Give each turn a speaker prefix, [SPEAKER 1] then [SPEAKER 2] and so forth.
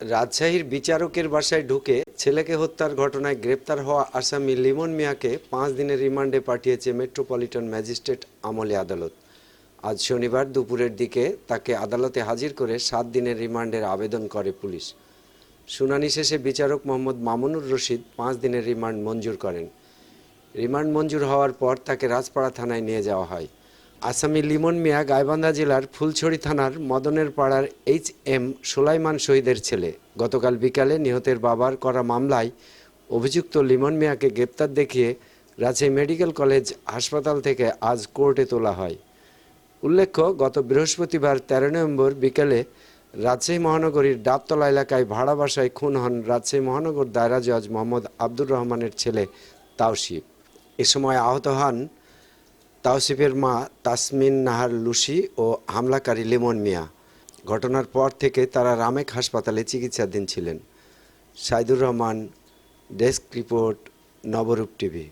[SPEAKER 1] রাজশাহীর বিচারকের বাসায় ঢুকে ছেলেকে হত্যার ঘটনায় গ্রেপ্তার হওয়া আসামি লিমন মিয়াকে পাঁচ দিনের রিমান্ডে পাঠিয়েছে মেট্রোপলিটন ম্যাজিস্ট্রেট আমলে আদালত। আজ শনিবার দুপুরের দিকে তাকে আদালতে হাজির করে সাত দিনের রিমান্ডের আবেদন করে পুলিশ। শুনানি শেষে বিচারক মোহাম্মদ মামুনুর রশিদ পাঁচ দিনের রিমান্ড মঞ্জুর করেন। রিমান্ড মঞ্জুর হওয়ার পর তাকে রাজপাড়া থানায় নিয়ে যাওয়া হয়। আসামি লিমন মিয়া গাইবান্ধা জেলার ফুলছড়ি থানার মদনের পাড়ার এইচ এম সোলাইমান শহীদের ছেলে। গতকাল বিকালে নিহতের বাবার করা মামলায় অভিযুক্ত লিমন মিয়াকে গ্রেপ্তার দেখিয়ে রাজশাহী মেডিকেল কলেজ হাসপাতাল থেকে আজ কোর্টে তোলা হয়। উল্লেখ্য, গত বৃহস্পতিবার তেরো নভেম্বর বিকেলে রাজশাহী মহানগরীর ডাবতলা এলাকায় ভাড়া বাসায় খুন হন রাজশাহী মহানগর দায়রা জজ মোহাম্মদ আব্দুর রহমানের ছেলে তাওসিফ এ সময় আহত হন তাওসিফের মা তাসমিন নাহার লুসি ও হামলাকারী লিমন মিয়া। ঘটনার পর থেকে তারা রামেক হাসপাতালে চিকিৎসাধীন ছিলেন। Saidur Rahman, desk report, Nabarup TV.